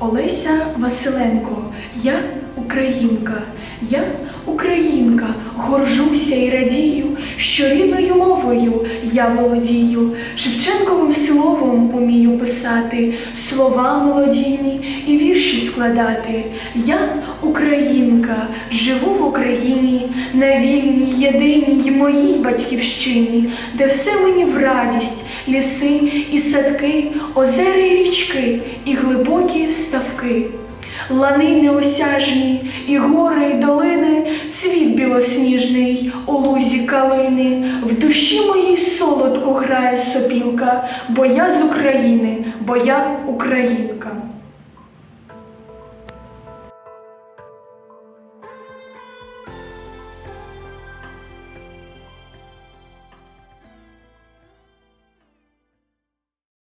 Олеся Василенко, я українка, я українка, горжуся і радію, що рідною мовою я володію, Шевченковим словом умію писати, слова молодійні і складати. Я українка, живу в Україні, на вільній, єдиній моїй батьківщині, де все мені в радість, ліси і садки, озера і річки, і глибокі ставки. Лани неосяжні, і гори, і долини, цвіт білосніжний, у лузі калини, в душі моїй солодко грає сопілка, бо я з України, бо я українка.